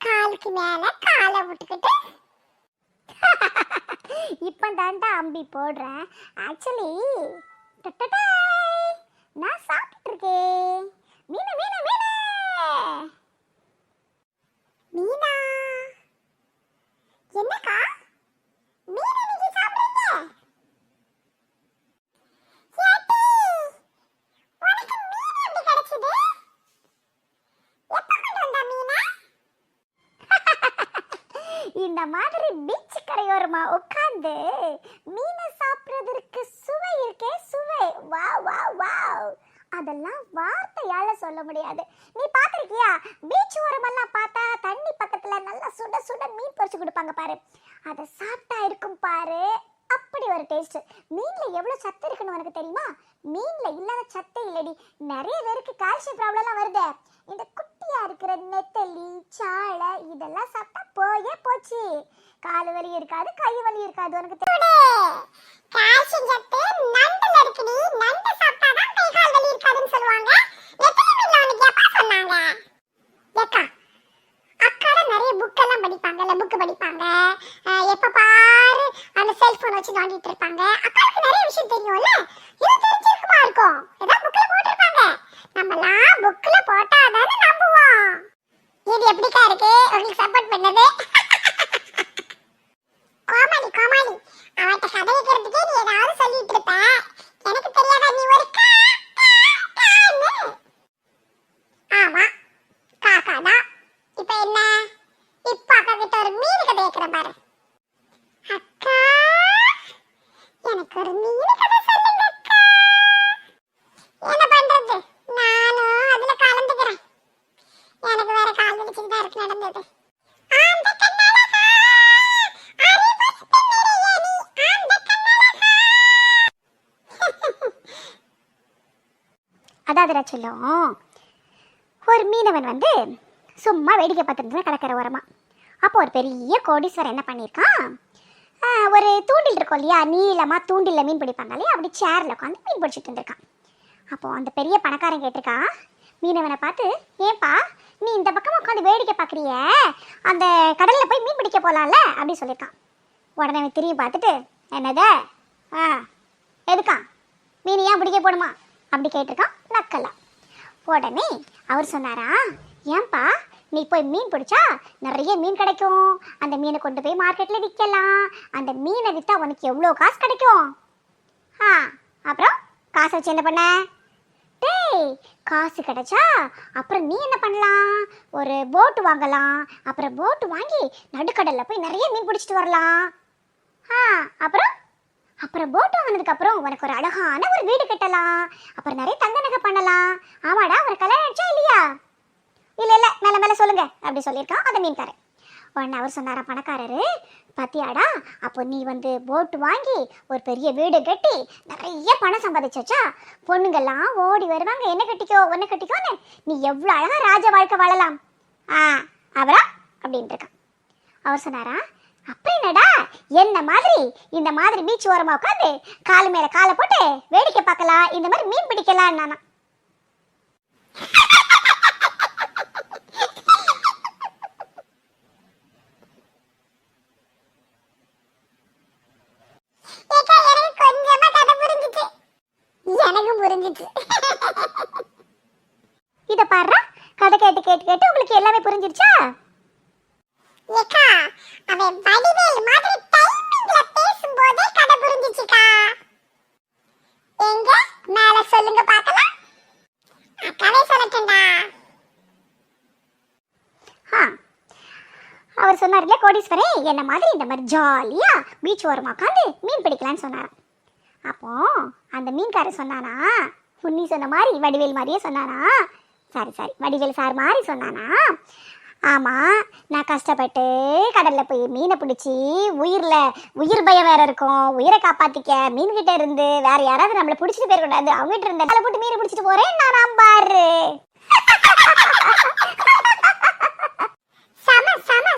காலுக்கு மேல காலை விட்டுக்கிட்டு. இப்போ தான்டா அம்பி போடுறேன். ஆக்சுவலி இந்த மாதிரி பீச் கரையோரமா உட்கார்ந்து மீனை சாப்பிடுறதற்கு சுவை இருக்கே சுவை. வா வா வாவ். அதெல்லாம் வார்த்தையால சொல்ல முடியாது. நீ பாத்திருக்கியா பீச் ஓரமெல்லாம் பார்த்தா தண்ணி பக்கத்துல நல்லா சுட சுட மீன் பொரிச்சு கொடுப்பாங்க பாரு. அதை சாப்பிட்டா இருக்கும் பாரு. அப்படி ஒரு டேஸ்ட் மீன்ல எவ்வளவு சத்து இருக்குன்னு உனக்கு தெரியுமா? மீன்ல இல்லாத சத்தே இல்லடி. நிறைய பேருக்கு கால்சியம் ப்ராப்ளம்லாம் வருதே. இந்த குட்டியா சாளை இதெல்லாம் சாப்பிட்டா போயே போச்சு. கால் வலி இருக்காது கை வலி இருக்காது உனக்கு கால்சியம் நிறைய புக் எல்லாம் படிப்பாங்கல்ல புக் படிப்பாங்க. எப்போ பாரு அந்த செல்போன் வச்சு நோண்டிட்டு இருப்பாங்க. அக்காவுக்கு நிறைய விஷயம் தெரியும்ல. இது தெரிஞ்சிருக்குமா இருக்கும்? ஏதாவது புக்ல போட்டிருப்பாங்க. நம்மலாம் புக்ல போட்டாதானே நம்புவோம் இது எப்படிக்கா இருக்கு உங்களுக்கு சப்போர்ட் பண்ணது கோமாளி கோமாளி. அவன்கிட்ட கதை நீ ஏதாவது சொல்லிட்டு இருப்ப. எனக்கு தெரியாதா நீ ஒரு கா ஆமா. காக்கா தான். இப்ப என்ன? இப்ப அக்கா கிட்ட ஒரு மீன் கதை பாரு. அக்கா எனக்கு ஒரு அதாவது செல்லும். ஒரு மீனவன் வந்து சும்மா வேடிக்கை பார்த்துட்டு கடற்கரை ஓரமா. அப்போ ஒரு பெரிய கோடீஸ்வரர் என்ன பண்ணியிருக்கான் ஒரு தூண்டில் இருக்கும் இல்லையா? நீளமாக தூண்டிலில் மீன் பிடிப்பாங்க இல்லையா? அப்படி சேரில் உட்காந்து மீன் பிடிச்சிட்டு இருந்திருக்கான். அப்போ அந்த பெரிய பணக்காரன் கேட்டிருக்கான் மீனவனை பார்த்து ஏன்பா நீ இந்த பக்கம் உட்காந்து வேடிக்கை பார்க்குறிய? அந்த கடலில் போய் மீன் பிடிக்க போகலாம்ல அப்படின்னு சொல்லியிருக்கான் உடனே அவன் திரும்பி பார்த்துட்டு என்னது? ஆ எதுக்கா? மீன் ஏன் பிடிக்க போடுமா அப்படி கேட்டிருக்கான். நக்கலா உடனே அவர் சொன்னாரா ஏன்பா நீ போய் மீன் பிடிச்சா நிறைய மீன் கிடைக்கும். அந்த மீனை கொண்டு போய் மார்க்கெட்டில் விற்கலாம். அந்த மீனை விற்றா உனக்கு எவ்வளோ காசு கிடைக்கும்? ஆ அப்புறம் காசை வச்சு என்ன பண்ண? டேய் காசு கிடைச்சா அப்புறம் நீ என்ன பண்ணலாம்? ஒரு போட்டு வாங்கலாம். அப்புறம் போட்டு வாங்கி நடுக்கடலில் போய் நிறைய மீன் பிடிச்சிட்டு வரலாம். ஆ அப்புறம்? அப்புறம் போட் வாங்கினதுக்கு அப்புறம் உனக்கு ஒரு அழகான ஒரு வீடு கட்டலாம். அப்புறம் நிறைய தங்க நகை பண்ணலாம். ஆமாடா ஒரு கல்யாணம் ஆயிடுச்சா இல்லையா? இல்ல இல்ல மேல மேல சொல்லுங்க. அப்படி சொல்லியிருக்கான். அந்த மீன்காரன் உடனே அவர் சொன்னாரா பணக்காரரு? பாத்தியாடா அப்போ நீ வந்து போட் வாங்கி ஒரு பெரிய வீடு கட்டி நிறைய பணம் சம்பாதிச்சாச்சா? பொண்ணுங்கெல்லாம் ஓடி வருவாங்க. என்ன கட்டிக்கோ ஒன்ன கட்டிக்கோன்னு. நீ எவ்வளோ அழகா ராஜ வாழ்க்கை வாழலாம். ஆ அவரா? அப்படின்ட்டு இருக்கான். அவர் சொன்னாரா அப்படின்னடா என்ன மாதிரி? இந்த மாதிரி பீச் ஓரமா உட்காந்து கால் மேல காலை போட்டு வேடிக்கை பார்க்கலாம் இந்த மாதிரி மீன் பிடிக்கலாம் நானா இத பாரு கதை கேட்டு கேட்டு கேட்டு உங்களுக்கு எல்லாமே புரிஞ்சிருச்சா? ஏக்கா அவன் வடிவேல் மாதிரி டைமிங்ல பேசும்போதே கதை புரிஞ்சிச்சுக்கா. எங்க? மேல சொல்லுங்க பார்க்கலாம். அக்காவே சொல்லட்டும்டா. அவர் சொன்னார் இல்லையா கோடீஸ்வரே என்ன மாதிரி இந்த மாதிரி ஜாலியா பீச் ஓரமா உட்காந்து மீன் பிடிக்கலான்னு சொன்னாராம். அப்போ அந்த மீன்காரர் சொன்னானா உன்னி சொன்ன மாதிரி வடிவேல் மாதிரியே சொன்னானா? சாரி சாரி வடிவேல் சார் மாதிரி சொன்னானா? ஆமாம் நான் கஷ்டப்பட்டு கடலில் போய் மீனை பிடிச்சி உயிரில் உயிர் பயம் வேற இருக்கும். உயிரை காப்பாற்றிக்க மீன்கிட்ட இருந்து வேற யாராவது நம்மளை பிடிச்சிட்டு போயிடக்கூடாது அவங்ககிட்ட இருந்து தலை போட்டு மீனை பிடிச்சிட்டு போறேன் நான் நம்பாரு. சம சம